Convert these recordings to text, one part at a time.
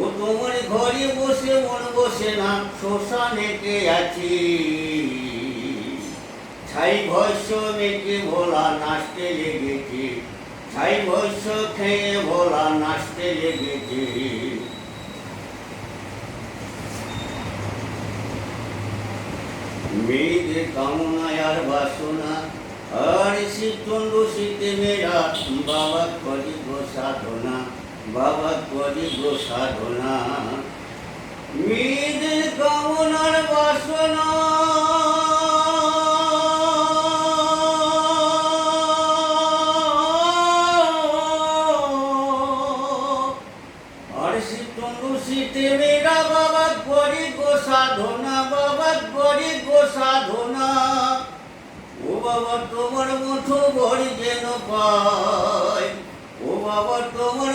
ও তোমার ঘরে বসে মন বসে না, শ্মশানে কে আছি? ছাই ভস্য মেকে ভোলা নাচতে লেগেছে, ছাই ভস্য খেয়ে ভোলা নাচতে লেগেছে। মেয়েদের কামনায় আর বাসনা, আর শীতন্ড শীতে মেরা বাবা করি গো সাধনা বাবা করি গো সাধনা মেয়েদের কামনার বাসনা শীতে মেরা বাবা করি গো সাধনা বাবা করি গো সাধনা ও বাবা তোমার মতো ভরি যেন পাই ও বাবা তোমার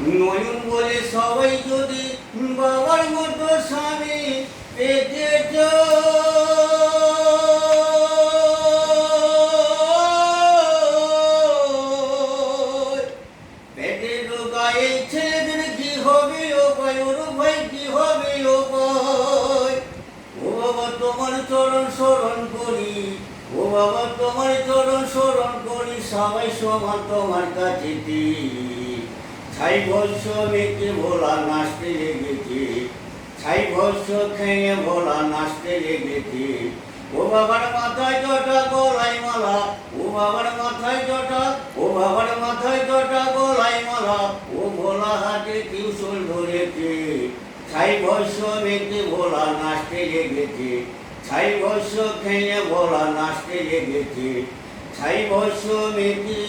নয়ন বলে সবাই যদি বাবার মতো স্বামী পেতে। পেটের গায়ে ছেলেদের কি হবে ও ভাই, ওর ভাই ও বাবা তোমার চরণ স্মরণ করি, ও বাবা তোমার চরণ স্মরণ করি, সবাই সমান তোমার কাছে দিই। ছাই ভস্য মেকে ভোলা নাচতে লেগেছে। ছাই ভস্য খেয়ে ভোলা নাচতে লেগেছে। ও বাবার মাথায় জটা গলায় মালা, ও বাবার মাথায় জটা, ও বাবার মাথায় জটা গলায় মালা, ও ভোলা হাতে টিউশন ধরেছে। ছাই ভস্য মেকে ভোলা নাচতে লেগেছে। ছাই ভস্য খেয়ে ভোলা নাচতে লেগেছে। ছাই ভস্য মেকে